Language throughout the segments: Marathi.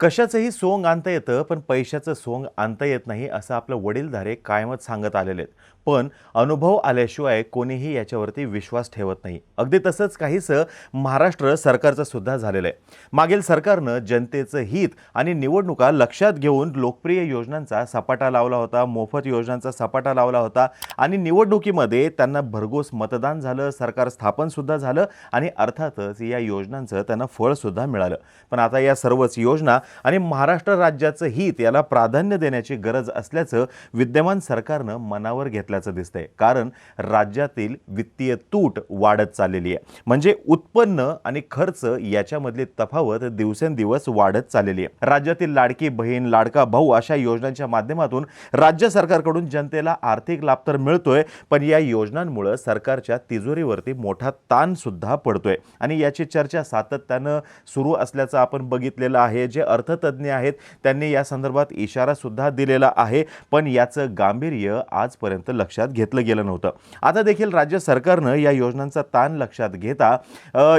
कशाचंही सोंग आणता येतं पण पैशाचं सोंग आणता येत नाही असं आपलं वडीलधारे कायमच सांगत आलेले आहेत. पण अनुभव आल्याशिवाय कोणीही याच्यावरती विश्वास ठेवत नाही. अगदी तसंच काहीसं महाराष्ट्र सरकारचं सुद्धा झालेलं आहे. मागील सरकारनं जनतेचं हित आणि निवडणुका लक्षात घेऊन लोकप्रिय योजनांचा सपाटा लावला होता मोफत योजनांचा सपाटा लावला होता आणि निवडणुकीमध्ये त्यांना भरघोस मतदान झालं सरकार स्थापनसुद्धा झालं आणि अर्थातच या योजनांचं त्यांना फळसुद्धा मिळालं. पण आता या सर्वच योजना आणि महाराष्ट्र राज्याचं हित याला प्राधान्य देण्याची गरज असल्याचं विद्यमान सरकारनं मनावर घेतलं घेतल्याचं दिसतंय. कारण राज्यातील वित्तीय तूट वाढत चाललेली आहे. म्हणजे उत्पन्न आणि खर्च याच्यामधली तफावत दिवसेंदिवस वाढत चाललेली आहे. राज्यातील लाडकी बहीण लाडका भाऊ अशा योजनांच्या माध्यमातून राज्य सरकारकडून जनतेला आर्थिक लाभ तर मिळतोय पण या योजनांमुळे सरकारच्या तिजोरीवरती मोठा ताण सुद्धा पडतोय. आणि याची चर्चा सातत्यानं सुरू असल्याचं आपण बघितलेलं आहे. जे अर्थतज्ज्ञ आहेत त्यांनी या संदर्भात इशारा सुद्धा दिलेला आहे. पण याचं गांभीर्य आजपर्यंत लक्षात घेतलं गेलं नव्हतं. आता देखील राज्य सरकारनं या योजनांचा ताण लक्षात घेता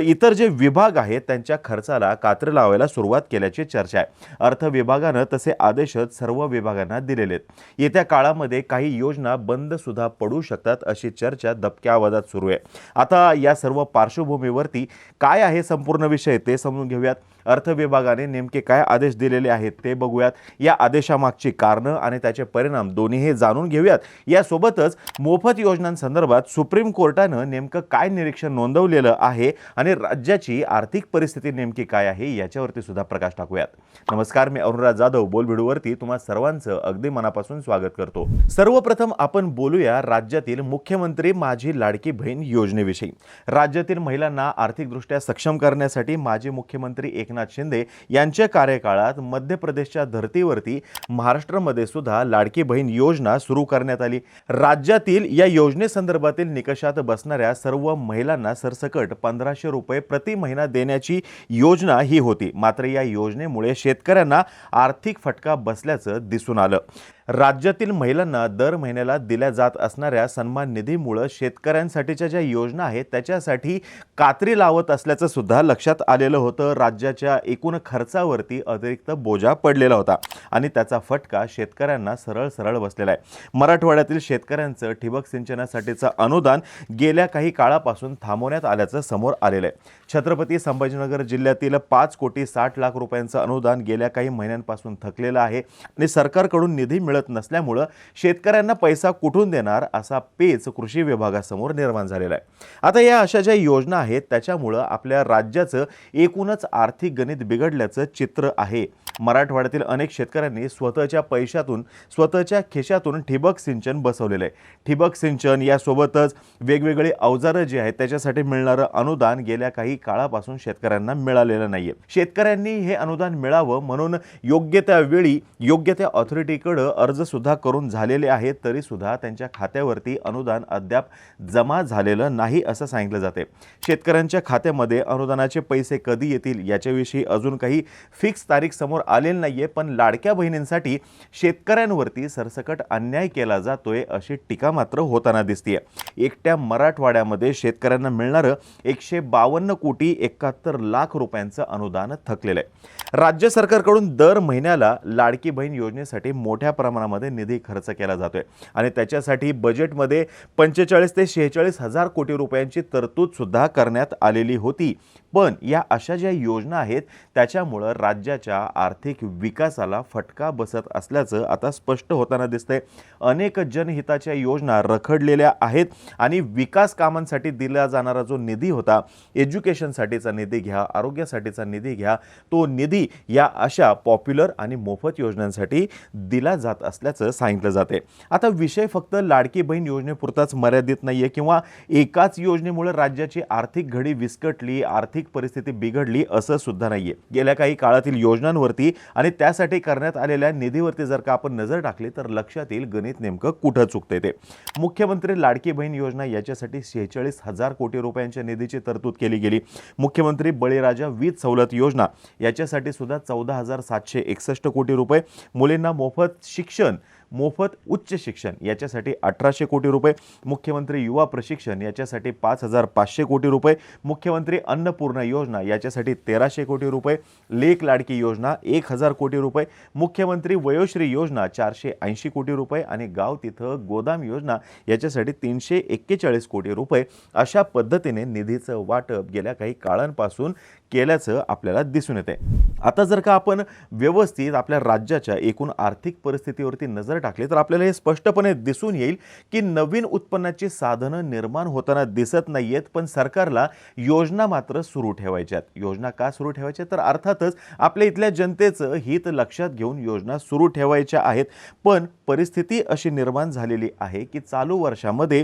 इतर जे विभाग आहेत त्यांच्या खर्चाला कात्र लावायला सुरुवात केल्याची चर्चा आहे. अर्थ विभागानं तसे आदेशच सर्व विभागांना दिलेले आहेत येत्या काळामध्ये काही योजना बंद सुद्धा पडू शकतात अशी चर्चा दबक्या आवाजात सुरू आहे. आता या सर्व पार्श्वभूमीवरती काय आहे संपूर्ण विषय ते समजून घेऊयात. अर्थ विभागाने नेमके काय आदेश दिलेले आहेत ते बघूयात. या आदेशामागची कारणं आणि त्याचे परिणाम दोन्हीही जाणून घेऊयात. यासोबतच मोफत योजनांसंदर्भात सुप्रीम कोर्टानं नेमकं काय निरीक्षण नोंदवलेलं आहे आणि राज्याची आर्थिक परिस्थिती नेमकी काय आहे याच्यावरती सुद्धा प्रकाश टाकूयात. नमस्कार मी अरुणराज जाधव बोल तुम्हा सर्वांचं अगदी मनापासून स्वागत करतो. सर्वप्रथम आपण बोलूया राज्यातील मुख्यमंत्री माझी लाडकी बहीण योजनेविषयी. राज्यातील महिलांना आर्थिकदृष्ट्या सक्षम करण्यासाठी माजी मुख्यमंत्री एकनाथ शिंदे यांच्या कार्यकाळात मध्य प्रदेशच्या धर्तीवरती महाराष्ट्रामध्ये सुद्धा लाडकी बहीण योजना सुरू करण्यात आली. राज्यातील या योजनेसंदर्भातील निकषात बसणाऱ्या सर्व महिलांना सरसकट पंधराशे रुपये प्रति महिना देण्याची योजना ही होती. मात्र या योजनेमुळे शेतकऱ्यांना आर्थिक फटका बसल्याचं दिसून आलं. राज्यातील महिलांना दर महिन्याला दिल्या जात असणाऱ्या सन्मान निधीमुळं शेतकऱ्यांसाठीच्या ज्या योजना आहेत त्याच्यासाठी कात्री लावत असल्याचं सुद्धा लक्षात आलेलं होतं. राज्याच्या एकूण खर्चावरती अतिरिक्त बोजा पडलेला होता. आणि त्याचा फटका शेतकऱ्यांना सरळ सरळ बसलेला आहे. मराठवाड्यातील शेतकऱ्यांचं ठिबक सिंचनासाठीचं अनुदान गेल्या काही काळापासून थांबवण्यात आल्याचं समोर आलेलं आहे. छत्रपती संभाजीनगर जिल्ह्यातील पाच कोटी साठ लाख रुपयांचं अनुदान गेल्या काही महिन्यांपासून थकलेलं आहे आणि सरकारकडून निधी मिळत नसल्यामुळं शेतकऱ्यांना पैसा कुठून देणार असा पेच कृषी विभागासमोर निर्माण झालेला आहे. आता या अशा ज्या योजना आहेत त्याच्यामुळं आपल्या राज्याचं एकूणच आर्थिक गणित बिघडल्याचं चित्र आहे. मराठवाड्यातील अनेक शेतकऱ्यांनी स्वतःच्या पैशातून स्वतःच्या खिशातून ठिबक सिंचन बसवलेलं आहे. ठिबक सिंचन यासोबतच वेगवेगळी अवजारं जी आहेत त्याच्यासाठी मिळणारं अनुदान गेल्या काही काळापासून शेतकऱ्यांना मिळालेलं नाही आहे शेतकऱ्यांनी हे अनुदान मिळावं म्हणून योग्य त्या वेळी योग्य त्या ऑथॉरिटीकडं अर्जसुद्धा करून झालेले आहेत तरीसुद्धा त्यांच्या खात्यावरती अनुदान अद्याप जमा झालेलं नाही असं सांगितलं जाते शेतकऱ्यांच्या खात्यामध्ये अनुदानाचे पैसे कधी येतील याच्याविषयी अजून काही फिक्स तारीख समोर आलेलं नाही आहे पण लाडक्या बहिणींसाठी शेतकऱ्यांवरती सरसकट अन्याय केला जातोय अशी टीका मात्र होताना दिसतीये. एकट्या मराठवाड्यामध्ये शेतकऱ्यांना मिळणारं एकशे बावन्न कोटी एकाहत्तर लाख रुपयांचं अनुदान थकलेलं आहे. राज्य सरकारकडून दर महिन्याला लाडकी बहीण योजनेसाठी मोठ्या प्रमाणामध्ये निधी खर्च केला जातोय. आणि त्याच्यासाठी बजेटमध्ये पंचेचाळीस ते शेहेचाळीस हजार कोटी रुपयांची तरतूद सुद्धा करण्यात आलेली होती. पण या अशा ज्या योजना आहेत त्याच्यामुळं राज्याच्या आर्थिक विकासाला फटका बसत असल्याचं आता स्पष्ट होताना दिसतंय. अनेक जनहिताच्या योजना रखडलेल्या आहेत आणि विकास कामांसाठी दिला जाणारा जो निधी होता एज्युकेशनसाठीचा निधी घ्या आरोग्यासाठीचा निधी घ्या तो निधी या अशा पॉप्युलर आणि मोफत योजनांसाठी दिला जात असल्याचं सांगितलं जाते आता विषय फक्त लाडकी बहीण योजनेपुरताच मर्यादित नाही आहे किंवा एकाच योजनेमुळे राज्याची आर्थिक घडी विस्कटली आर्थिक परिस्थिती बिघडली असं सुद्धा नाहीये. गेल्या काही काळातील योजनांवरती आणि त्यासाठी करण्यात आलेल्या निधीवरती जर का आपण नजर टाकली तर लक्षात येईल गणित नेमकं कुठं चुकते ते. मुख्यमंत्री लाडकी बहीण योजना याच्यासाठी शेहेचाळीस हजार कोटी रुपयांच्या निधीची तरतूद केली गेली. मुख्यमंत्री बळीराजा वीज सवलत योजना याच्यासाठी सुद्धा चौदा हजार सातशे एकसष्ट कोटी रुपये. मुलींना मोफत शिक्षण मोफत उच्च शिक्षण याच्यासाठी अठराशे कोटी रुपये. मुख्यमंत्री युवा प्रशिक्षण याच्यासाठी पाच हजार पाचशे कोटी रुपये. मुख्यमंत्री अन्नपूर्णा योजना याच्यासाठी तेराशे कोटी रुपये. लेख लाडकी योजना एक हजार कोटी रुपये. मुख्यमंत्री वयोश्री योजना चारशे ऐंशी कोटी रुपये. आणि गाव तिथं गोदाम योजना याच्यासाठी तीनशे एक्केचाळीस कोटी रुपये. अशा पद्धतीने निधीचं वाटप गेल्या काही काळांपासून केल्याचं आपल्याला दिसून येते आता जर का आपण व्यवस्थित आपल्या राज्याच्या एकूण आर्थिक परिस्थितीवरती नजर टाकली तर आपल्याला हे स्पष्टपणे दिसून येईल की नवीन उत्पन्नाची साधनं निर्माण होताना दिसत नाही आहेत पण सरकारला योजना मात्र सुरू ठेवायच्यात. योजना का सुरू ठेवायच्या? तर अर्थातच आपल्या इथल्या जनतेचं हित लक्षात घेऊन योजना सुरू ठेवायच्या आहेत. पण परिस्थिती अशी निर्माण झालेली आहे की चालू वर्षामध्ये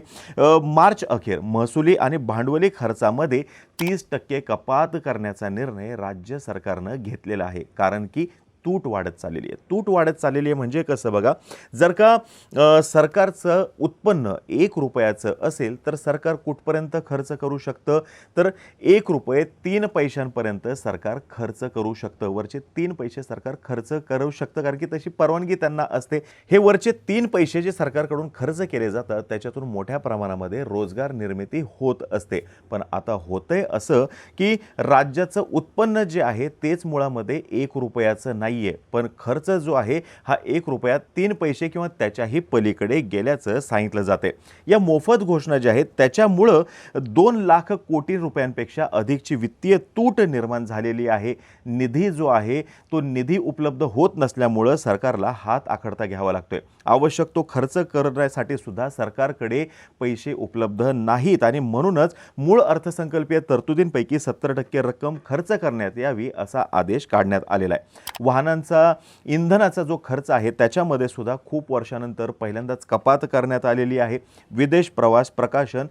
मार्च अखेर महसुली आणि भांडवली खर्चामध्ये तीस टक्के कपात करण्याचा निर्णय राज्य सरकारनं घेतलेला आहे. कारण की तूट वाढत चाललेली आहे. तूट वाढत चाललेली आहे म्हणजे कसं बघा जर का सरकारचं उत्पन्न एक रुपयाचं असेल तर सरकार कुठपर्यंत खर्च करू शकतं? तर एक रुपये तीन पैशांपर्यंत सरकार खर्च करू शकतं. वरचे तीन पैसे सरकार खर्च करू शकतं कारण की तशी परवानगी त्यांना असते. हे वरचे तीन पैसे जे सरकारकडून खर्च केले जातात त्याच्यातून मोठ्या प्रमाणामध्ये रोजगार निर्मिती होत असते. पण आता होतंय असं की राज्याचं उत्पन्न जे आहे तेच मुळामध्ये एक रुपयाचं नाही. आहे पण खर्च जो आहे हा एक रुपयात तीन पैसे किंवा त्याच्याही पलीकडे गेल्याचं सांगितलं जाते या मोफत घोषणा ज्या आहेत त्याच्यामुळं दोन लाख कोटी रुपयांपेक्षा अधिकची वित्तीय तूट निर्माण झालेली आहे. निधी जो आहे तो निधी उपलब्ध होत नसल्यामुळं सरकारला हात आखडता घ्यावा लागतोय. आवश्यक तो खर्च करण्यासाठी सुद्धा सरकारकडे पैसे उपलब्ध नाहीत. आणि म्हणूनच मूळ अर्थसंकल्पीय तरतुदींपैकी सत्तर टक्के रक्कम खर्च करण्यात यावी असा आदेश काढण्यात आलेला आहे. वाहनांचा इंधनाचा जो खर्च आहे त्याच्यामध्ये सुद्धा खूप वर्षानंतर पहिल्यांदाच कपात करण्यात आलेली आहे. विदेश प्रवास प्रकाशन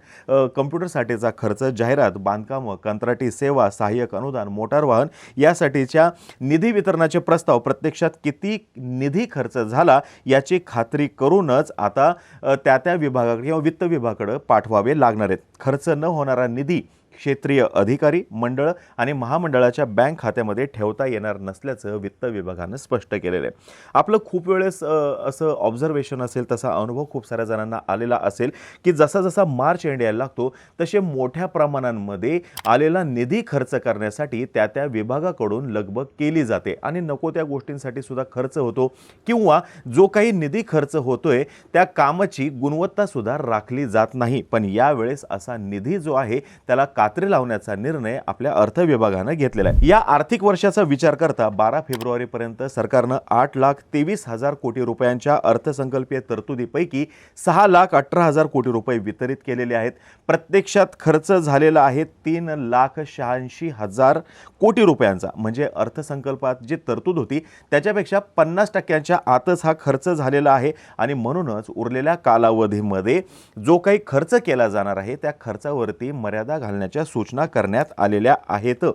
कम्प्युटरसाठीचा खर्च जाहिरात बांधकामं कंत्राटी सेवा सहाय्यक अनुदान मोटार वाहन यासाठीच्या निधी वितरणाचे प्रस्ताव प्रत्यक्षात किती निधी खर्च झाला याची खा खात्री करूनच आता त्या त्या विभागाकडे किंवा वित्त विभागाकडे पाठवावे लागणार आहेत. खर्च न होणारा निधी क्षेत्रीय अधिकारी मंडळ आणि महामंडळाच्या बँक खात्यामध्ये ठेवता येणार नसल्याचं वित्त विभागानं स्पष्ट केलेलं आहे. आपलं खूप वेळेस असं ऑब्झर्वेशन असेल तसा अनुभव खूप साऱ्या जणांना आलेला असेल की जसा जसा मार्च एंड यायला लागतो तसे मोठ्या प्रमाणांमध्ये आलेला निधी खर्च करण्यासाठी त्या त्या विभागाकडून लगबग केली जाते आणि नको त्या गोष्टींसाठी सुद्धा खर्च होतो किंवा जो काही निधी खर्च होतोय त्या कामाची गुणवत्ता सुद्धा राखली जात नाही. पण यावेळेस असा निधी जो आहे त्याला का कात्री लावण्याचा निर्णय आपल्या अर्थ विभागानं घेतलेला आहे. या आर्थिक वर्षाचा विचार करता बारा फेब्रुवारीपर्यंत सरकारनं आठ लाख तेवीस हजार कोटी रुपयांच्या अर्थसंकल्पीय तरतुदीपैकी सहा लाख अठरा हजार कोटी रुपये वितरित केलेले आहेत. प्रत्यक्षात खर्च झालेला आहे तीन लाख शहाऐंशी हजार कोटी रुपयांचा. म्हणजे अर्थसंकल्पात जी तरतूद होती त्याच्यापेक्षा पन्नास टक्क्यांच्या आतच हा खर्च झालेला आहे. आणि म्हणूनच उरलेल्या कालावधीमध्ये जो काही खर्च केला जाणार आहे त्या खर्चावरती मर्यादा करण्याच्या सूचना करण्यात आलेल्या आहेत.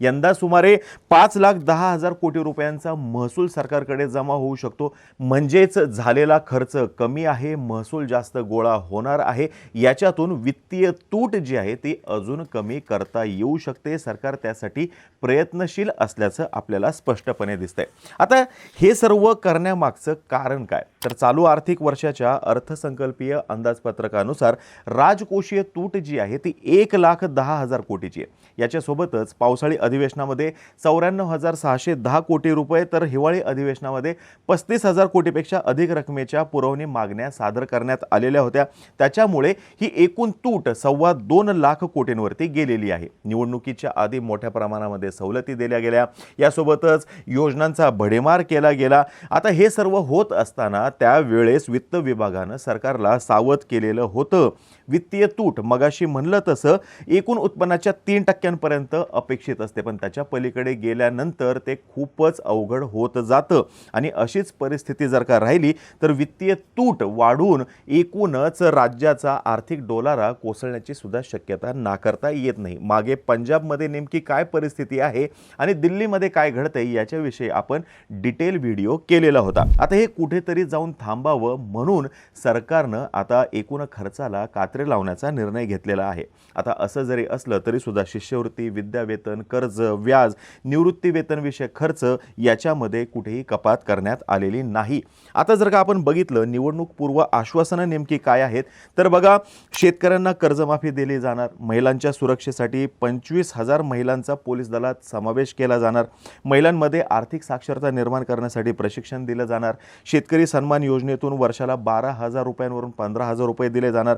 यंदा सुमारे पाच लाख दहा हजार कोटी रुपयांचा महसूल सरकारकडे जमा होऊ शकतो. म्हणजेच झालेला खर्च कमी आहे महसूल जास्त गोळा होणार आहे. याच्यातून वित्तीय तूट जी आहे ती अजून कमी करता येऊ शकते. सरकार त्यासाठी प्रयत्नशील असल्याचं आपल्याला स्पष्टपणे दिसतंय. आता हे सर्व करण्यामागचं कारण काय? तर चालू आर्थिक वर्षाच्या अर्थसंकल्पीय अंदाजपत्रकानुसार राजकोषीय तूट जी आहे ती एक लाख दहा हजार कोटीची आहे. याच्यासोबतच पावसाळी अधिवेशनामध्ये चौऱ्याण्णव हजार सहाशे दहा कोटी रुपये तर हिवाळी अधिवेशनामध्ये पस्तीस हजार कोटीपेक्षा अधिक रकमेच्या पुरवणी मागण्या सादर करण्यात आलेल्या होत्या. त्याच्यामुळे ही एकूण तूट सव्वा दोन लाख कोटींवरती गेलेली आहे. निवडणुकीच्या आधी मोठ्या प्रमाणामध्ये सवलती दिल्या गेल्या. यासोबतच योजनांचा भडेमार केला गेला. आता हे सर्व होत असताना त्यावेळेस वित्त विभागानं सरकारला सावध केलेलं होतं. वित्तीय तूट. मगाशी म्हणलं तसं एकूण उत्पन्नाच्या तीन टक्क्यांपर्यंत अपेक्षित असते. पण त्याच्या पलीकडे गेल्यानंतर ते खूपच अवघड होत जातं. आणि अशीच परिस्थिती जर का राहिली तर वित्तीय तूट वाढून एकूणच राज्याचा आर्थिक डोलारा कोसळण्याची सुद्धा शक्यता नाकारता येत नाही. मागे पंजाबमध्ये नेमकी काय परिस्थिती आहे आणि दिल्लीमध्ये काय घडतंय याच्याविषयी आपण डिटेल व्हिडिओ केलेला होता. आता हे कुठेतरी जाऊन थांबावं म्हणून सरकारनं आता एकूण खर्चाला कात कात्रे लावण्याचा निर्णय घेतलेला आहे. आता असं जरी असलं तरी सुद्धा शिष्यवृत्ती विद्यावेतन कर्ज व्याज निवृत्तीवेतनविषयक खर्च याच्यामध्ये कुठेही कपात करण्यात आलेली नाही. आता जर का आपण बघितलं निवडणूक पूर्व आश्वासनं नेमकी काय आहेत तर बघा शेतकऱ्यांना कर्जमाफी दिली जाणार. महिलांच्या सुरक्षेसाठी पंचवीस हजार महिलांचा पोलीस दलात समावेश केला जाणार. महिलांमध्ये आर्थिक साक्षरता निर्माण करण्यासाठी प्रशिक्षण दिलं जाणार. शेतकरी सन्मान योजनेतून वर्षाला बारा हजार रुपयांवरून पंधरा हजार रुपये दिले जाणार.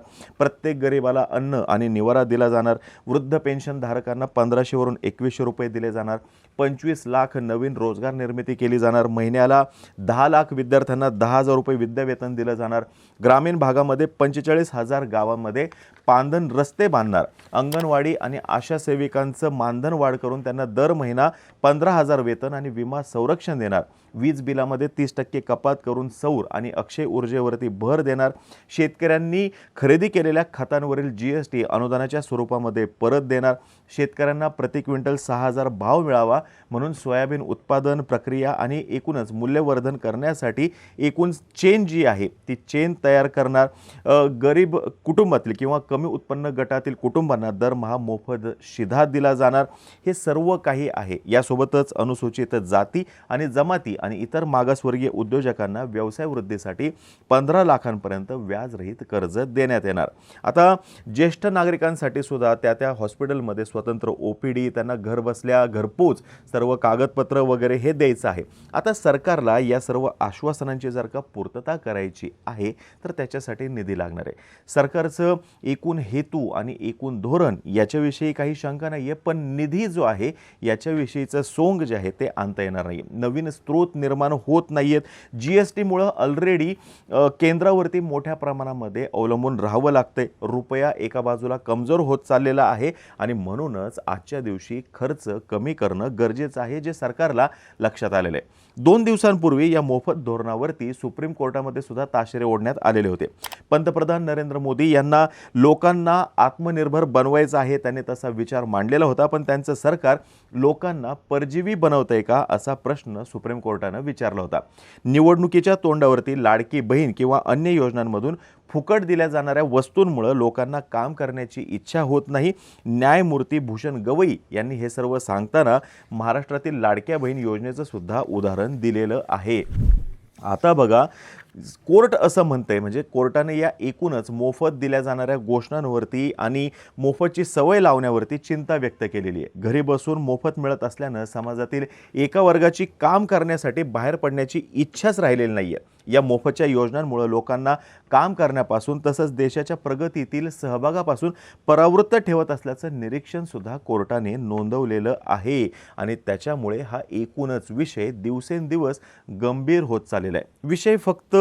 प्रत्येक गरिबाला अन्न आणि निवारा दिला जाणार. वृद्ध पेन्शन धारकांना पंधराशेवरून एकवीसशे रुपये दिले जाणार. पंचवीस लाख नवीन रोजगार निर्मिती केली जाणार. महिन्याला दहा लाख विद्यार्थ्यांना दहा हजार रुपये विद्यावेतन दिलं जाणार. ग्रामीण भागामध्ये पंचेचाळीस हजार गावांमध्ये पांधन रस्ते बांधणार. अंगणवाडी आणि आशा सेविकांचं मानधन वाढ करून त्यांना दर महिना पंधरा हजार वेतन आणि विमा संरक्षण देणार. वीज बिलामध्ये तीस टक्के कपात करून सौर आणि अक्षय ऊर्जेवरती भर देणार. शेतकऱ्यांनी खरेदी केलेल्या खतांवरील जी एस टी अनुदानाच्या स्वरूपामध्ये परत देणार. शेतकऱ्यांना प्रति क्विंटल सहा हजार भाव मिळावा म्हणून सोयाबीन उत्पादन प्रक्रिया आणि एकूणच मूल्यवर्धन करण्यासाठी एकूण चेन जी आहे ती चेन तयार करणार. गरीब कुटुंबातील किंवा कमी उत्पन्न गटातील कुटुंबांना दरमहा मोफत शिधा दिला जाणार. हे सर्व काही आहे. यासोबतच अनुसूचित जाती आणि जमाती आणि इतर मागासवर्गीय उद्योजकांना व्यवसाय वृद्धीसाठी पंधरा लाखांपर्यंत व्याजरहित कर्ज देण्यात येणार. आता ज्येष्ठ नागरिकांसाठी सुद्धा त्या त्या हॉस्पिटलमध्ये स्वतंत्र ओ पी डी त्यांना घर बसल्या घरपोच सर्व कागदपत्र वगैरे हे द्यायचं आहे. आता सरकारला या सर्व आश्वासनांची जर का पूर्तता करायची आहे तर त्याच्यासाठी निधी लागणार आहे. सरकारचं एकूण हेतू आणि एकूण धोरण याच्याविषयी काही शंका नाही आहे पण निधी जो आहे याच्याविषयीचं सोंग जे आहे ते आणता येणार नाही नवीन स्रोत निर्माण होत नाही आहेत जी एस टीमुळं ऑलरेडी केंद्रावरती मोठ्या प्रमाणामध्ये अवलंबून राहावं लागतंय. रुपया एका बाजूला कमजोर होत चाललेला आहे आणि म्हणूनच आजच्या दिवशी खर्च कमी करणं गरजेचं आहे जे सरकारला लक्षात आलेलं आहे दोन दिवसांपूर्वी या मोफत धोरणावरती सुप्रीम कोर्टामध्ये सुद्धा ताशेरे ओढण्यात आलेले होते. पंतप्रधान नरेंद्र मोदी यांना लोक लोकांना आत्मनिर्भर बनवायचं आहे त्यांनी तसा विचार मांडलेला होता पण त्यांचं सरकार लोकांना परजीवी बनवतंय का असा प्रश्न सुप्रीम कोर्टानं विचारला होता. निवडणुकीच्या तोंडावरती लाडकी बहीण किंवा अन्य योजनांमधून फुकट दिल्या जाणाऱ्या वस्तूंमुळं लोकांना काम करण्याची इच्छा होत नाही. न्यायमूर्ती भूषण गवई यांनी हे सर्व सांगताना महाराष्ट्रातील लाडक्या बहीण योजनेचं सुद्धा उदाहरण दिलेलं आहे. आता बघा कोर्ट असं म्हणतंय म्हणजे कोर्टाने या एकूणच मोफत दिल्या जाणाऱ्या घोषणांवरती आणि मोफतची सवय लावण्यावरती चिंता व्यक्त केलेली आहे. घरी बसून मोफत मिळत असल्यानं समाजातील एका वर्गाची काम करण्यासाठी बाहेर पडण्याची इच्छाच राहिलेली नाही आहे या मोफतच्या योजनांमुळे लोकांना काम करण्यापासून तसंच देशाच्या प्रगतीतील सहभागापासून परावृत्त ठेवत असल्याचं निरीक्षणसुद्धा कोर्टाने नोंदवलेलं आहे आणि त्याच्यामुळे हा एकूणच विषय दिवसेंदिवस गंभीर होत चाललेला आहे. विषय फक्त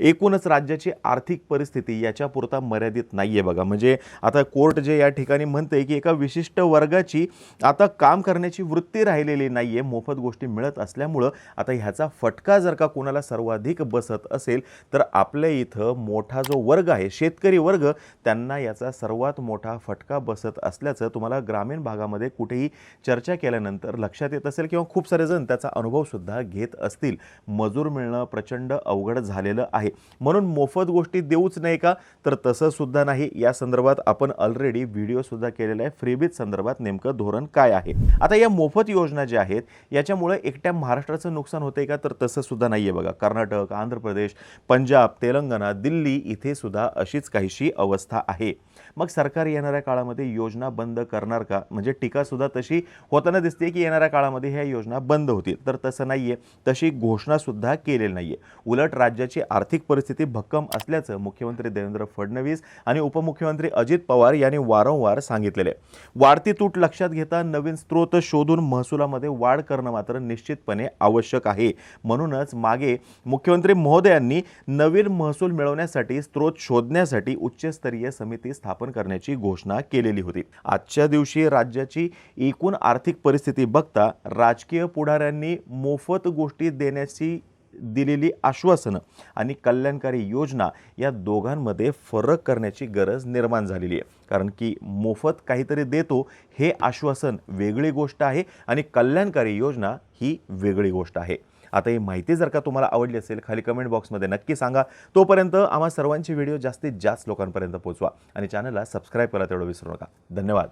एकूणच राज्याची आर्थिक परिस्थिती याच्यापुरता मर्यादित नाही आहे बघा. म्हणजे आता कोर्ट जे या ठिकाणी म्हणते की एका विशिष्ट वर्गाची आता काम करण्याची वृत्ती राहिलेली नाही आहे मोफत गोष्टी मिळत असल्यामुळं आता ह्याचा फटका जर का कोणाला सर्वाधिक बसत असेल तर आपल्या इथं मोठा जो वर्ग आहे शेतकरी वर्ग त्यांना याचा सर्वात मोठा फटका बसत असल्याचं तुम्हाला ग्रामीण भागामध्ये कुठेही चर्चा केल्यानंतर लक्षात येत असेल किंवा खूप सारे जण त्याचा अनुभवसुद्धा घेत असतील. मजूर मिळणं प्रचंड अवघड झालेलं आहे. म्हणून मोफत गोष्टी देऊच नाही का? तर तसं सुद्धा नाही. या संदर्भात आपण ऑलरेडी व्हिडिओ सुद्धा केलेला आहे. फ्रीबीज संदर्भात नेमकं धोरण काय आहे? आता या मोफत योजना ज्या आहेत याच्यामुळे एकट्या महाराष्ट्राचं नुकसान होतंय का? तर तसं सुद्धा नाही आहे बघा. कर्नाटक आंध्र प्रदेश पंजाब तेलंगणा दिल्ली इथे सुद्धा अशीच काहीशी अवस्था आहे. मग सरकार येणाऱ्या काळामध्ये योजना बंद करणार का? म्हणजे टीकासुद्धा तशी होताना दिसते की येणाऱ्या काळामध्ये ह्या योजना बंद होतील. तर तसं नाही आहे तशी घोषणासुद्धा केलेली नाही आहे उलट राज्याची आर्थिक परिस्थिती भक्कम असल्याचं मुख्यमंत्री देवेंद्र फडणवीस आणि उपमुख्यमंत्री अजित पवार यांनी वारंवार सांगितलेले. वाढती तूट लक्षात घेता नवीन स्रोत शोधून महसुलामध्ये वाढ करणं मात्र निश्चितपणे आवश्यक आहे. म्हणूनच मागे मुख्यमंत्री महोदयांनी नवीन महसूल मिळवण्यासाठी स्रोत शोधण्यासाठी उच्चस्तरीय समिती स्थापन करण्याची घोषणा केलेली होती. आजच्या दिवशी राज्याची एकूण आर्थिक परिस्थिती बघता राजकीय पुढाऱ्यांनी मोफत गोष्टी देण्याची दिलेली आश्वासनं आणि कल्याणकारी योजना या दोघांमध्ये फरक करण्याची गरज निर्माण झालेली आहे. कारण की मोफत काहीतरी देतो हे आश्वासन वेगळी गोष्ट आहे आणि कल्याणकारी योजना ही वेगळी गोष्ट आहे. आता ही माहिती जर का तुम्हाला आवडली असेल खाली कमेंट बॉक्समध्ये नक्की सांगा. तोपर्यंत आम्हा सर्वांची व्हिडिओ जास्तीत जास्त लोकांपर्यंत पोहोचवा आणि चॅनलला सबस्क्राईब करायला तेवढं विसरू नका. धन्यवाद.